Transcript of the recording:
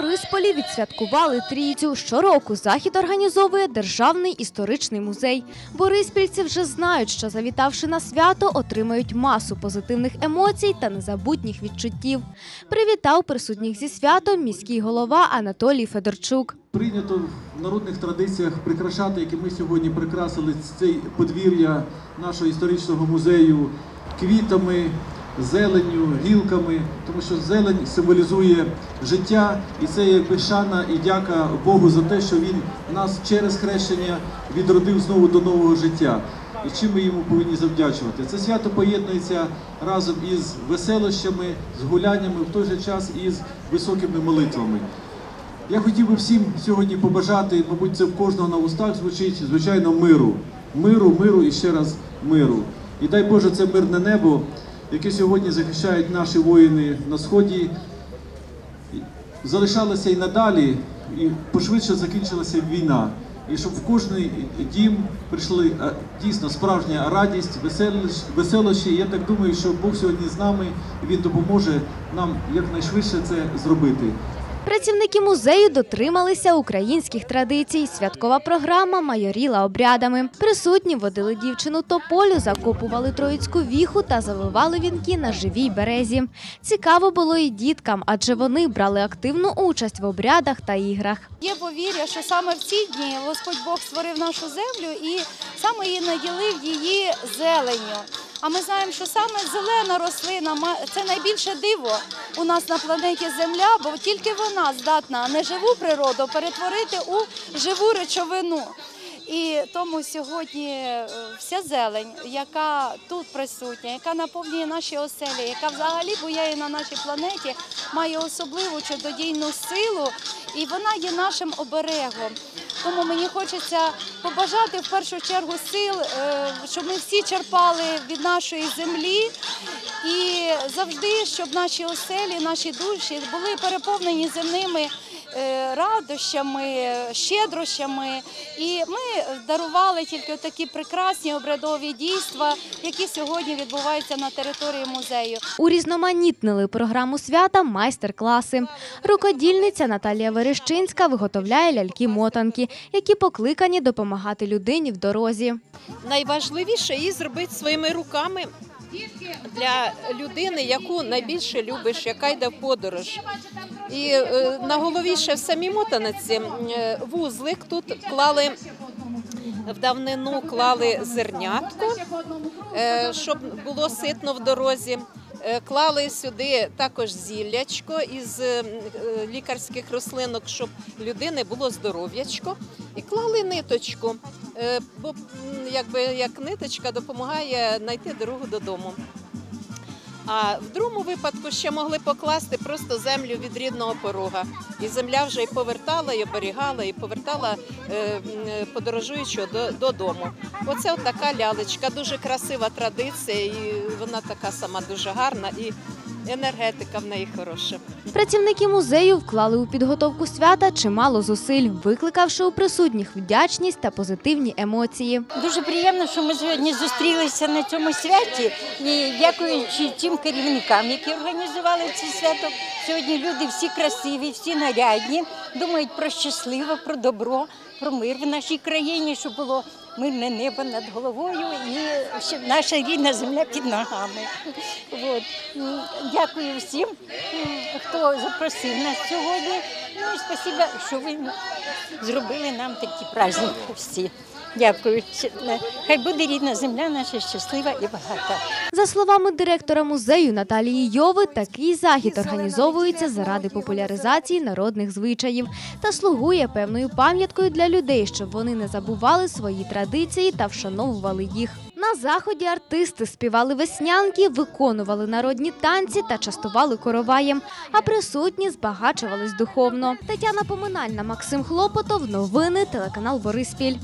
Борисполі відсвяткували трійцю. Щороку захід організовує Державний історичний музей. Бориспільці вже знають, що завітавши на свято, отримають масу позитивних емоцій та незабутніх відчуттів. Привітав присутніх зі святом міський голова Анатолій Федорчук. Прийнято в народних традиціях прикрашати, які ми сьогодні прикрасили цей подвір'я нашого історичного музею квітами, зеленню, гілками, тому що зелень символізує життя, і це якби шана і дяка Богу за те, що він нас через хрещення відродив знову до нового життя. І чим ми йому повинні завдячувати? Це свято поєднується разом із веселощами, з гуляннями, в той же час із високими молитвами. Я хотів би всім сьогодні побажати, мабуть, це в кожного на устах звучить, звичайно, миру. Миру, миру і ще раз миру. І дай Боже, це мирне небо, яке сьогодні захищають наші воїни на сході, залишалися і надалі, і пошвидше закінчилася війна. І щоб в кожний дім прийшли дійсно справжня радість, веселощі. Я так думаю, що Бог сьогодні з нами і Він допоможе нам якнайшвидше це зробити. Працівники музею дотрималися українських традицій. Святкова програма майоріла обрядами. Присутні водили дівчину тополю, закопували троїцьку віху та завивали вінки на живій березі. Цікаво було і діткам, адже вони брали активну участь в обрядах та іграх. Є повір'я, що саме в ці дні Господь Бог створив нашу землю і саме її наділив її зеленню. А ми знаємо, що саме зелена рослина це найбільше диво у нас на планеті Земля, бо тільки вона здатна неживу природу перетворити у живу речовину. І тому сьогодні е, вся зелень, яка тут присутня, яка наповнює наші оселі, яка взагалі буяє на нашій планеті, має особливу чудодійну силу, і вона є нашим оберегом. Тому мені хочеться побажати в першу чергу сил, е, щоб ми всі черпали від нашої землі. І завжди, щоб наші оселі, наші душі були переповнені земними радощами, щедрощами. І ми дарували тільки такі прекрасні обрядові дійства, які сьогодні відбуваються на території музею. Урізноманітнили програму свята майстер-класи. Рукодільниця Наталія Верещинська виготовляє ляльки-мотанки, які покликані допомагати людині в дорозі. найважливіше її зробити своїми руками для людини, яку найбільше любиш, яка йде в подорож. І е, на голові ще в самій мотаниці е, вузлик тут клали. В давнину клали зернятко, е, щоб було ситно в дорозі. Е, Клали сюди також зіллячко із е, е, лікарських рослинок, щоб людини було здоров'ячко. І клали ниточку, бо якби як ниточка допомагає знайти дорогу додому. А в другому випадку ще могли покласти просто землю від рідного порога. І земля вже і повертала, і оберігала, і повертала е, е, подорожуючого до, додому. Оце от така лялечка, дуже красива традиція, і вона така сама дуже гарна, і енергетика в неї хороша. Працівники музею вклали у підготовку свята чимало зусиль, викликавши у присутніх вдячність та позитивні емоції. Дуже приємно, що ми сьогодні зустрілися на цьому святі. І дякуючи тим керівникам, які організували це свято. Сьогодні люди всі красиві, всі нарядні, думають про щасливе, про добро, про мир в нашій країні, щоб було мирне небо над головою і наша рідна земля під ногами. От. Дякую всім, хто запросив нас сьогодні. Ну і спасибо, що ви зробили нам такі праздники всі. Дякую. Хай буде рідна земля наша щаслива і багата. За словами директора музею Наталії Йови, такий захід організовується заради популяризації народних звичаїв та слугує певною пам'яткою для людей, щоб вони не забували свої традиції та вшановували їх. На заході артисти співали веснянки, виконували народні танці та частували короваєм, а присутні збагачувались духовно. Тетяна Поминальна, Максим Хлопотов, новини, телеканал Бориспіль.